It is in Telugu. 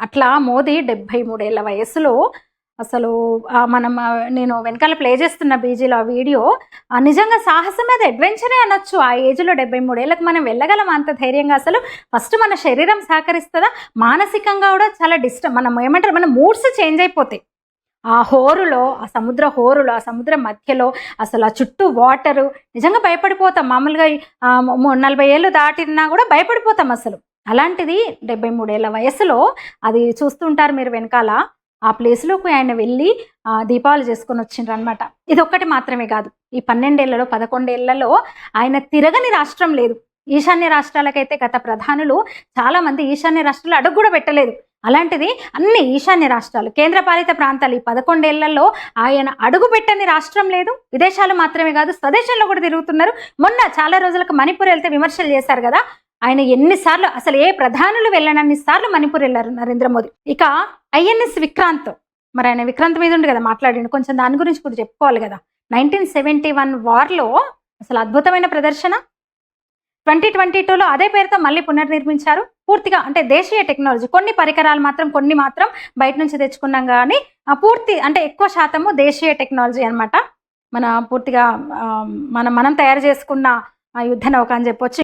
అట్లా మోదీ డెబ్బై మూడేళ్ళ వయసులో అసలు మనం నేను వెనకాల ప్లే చేస్తున్న బీజీలో ఆ వీడియో ఆ, నిజంగా సాహసం మీద అడ్వెంచరే అనొచ్చు. ఆ ఏజ్లో డెబ్బై మూడేళ్ళకి మనం వెళ్ళగలం అంత ధైర్యంగా. అసలు ఫస్ట్ మన శరీరం సహకరిస్తుందా? మానసికంగా కూడా చాలా డిస్టర్బ్ మనం ఏమంటారు మన మూడ్స్ చేంజ్ అయిపోతాయి. ఆ హోరులో ఆ సముద్ర హోరులో ఆ సముద్ర మధ్యలో అసలు ఆ చుట్టూ వాటరు నిజంగా భయపడిపోతాం. మామూలుగా నలభై ఏళ్ళు దాటినా కూడా భయపడిపోతాం అసలు. అలాంటిది డెబ్బై మూడేళ్ళ వయసులో అది చూస్తుంటారు మీరు వెనకాల. ఆ ప్లేస్లోకి ఆయన వెళ్ళి దీపావళి చేసుకొని వచ్చిండ్రు అనమాట ఇది ఒక్కటి మాత్రమే కాదు. ఈ పన్నెండేళ్ళలో పదకొండేళ్ళలో ఆయన తిరగని రాష్ట్రం లేదు. ఈశాన్య రాష్ట్రాలకైతే గత ప్రధానులు చాలా మంది ఈశాన్య రాష్ట్రాలు అడుగు కూడా పెట్టలేదు. అలాంటిది అన్ని ఈశాన్య రాష్ట్రాలు కేంద్రపాలిత ప్రాంతాలు ఈ పదకొండేళ్ళలో ఆయన అడుగు పెట్టని రాష్ట్రం లేదు. విదేశాలు మాత్రమే కాదు స్వదేశంలో కూడా తిరుగుతున్నారు. మొన్న చాలా రోజులకు మణిపూర్ వెళ్తే విమర్శలు చేశారు కదా ఆయన ఎన్నిసార్లు అసలు ఏ ప్రధానులు వెళ్ళనన్ని సార్లు మణిపూర్ వెళ్ళారు నరేంద్ర మోదీ. ఇక ఐఎన్ఎస్ విక్రాంత్ మరి ఆయన విక్రాంత్ మీద ఉండి కదా మాట్లాడిండు కొంచెం దాని గురించి కూడా చెప్పుకోవాలి కదా. నైన్టీన్ సెవెంటీ వన్ వార్లో అసలు అద్భుతమైన ప్రదర్శన. ట్వంటీ ట్వంటీ టూలో అదే పేరుతో మళ్ళీ పునర్నిర్మించారు. పూర్తిగా అంటే దేశీయ టెక్నాలజీ కొన్ని పరికరాలు మాత్రం కొన్ని మాత్రం బయట నుంచి తెచ్చుకున్నాం కానీ పూర్తి అంటే ఎక్కువ శాతము దేశీయ టెక్నాలజీ అనమాట మన పూర్తిగా మనం మనం తయారు చేసుకున్న యుద్ధ నౌక అని చెప్పొచ్చు.